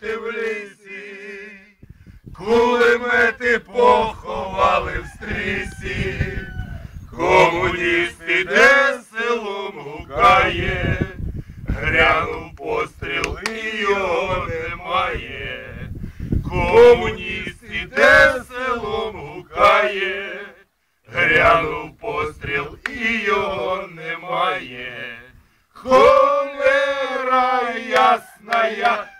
бути в лісі, кулемети поховали в стрісі, комуніст іде селом гукає, грянув постріл і його немає, комуніст іде селом гукає, грянув постріл і його немає. ясна. ясная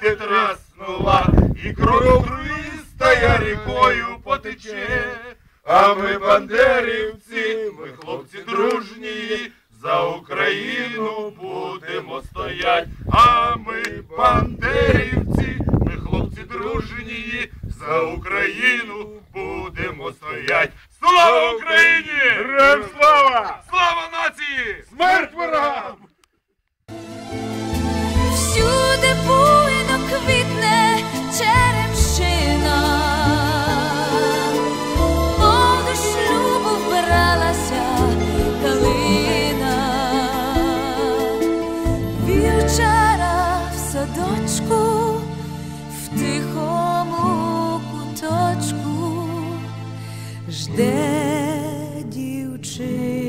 де траснула, і кров кровістая рікою потече. А ми бандерівці, ми хлопці дружні, за Україну будемо стоять. А ми бандерівці, ми хлопці дружні, за Україну будемо стоять. Слава Україні! Жде дівчина.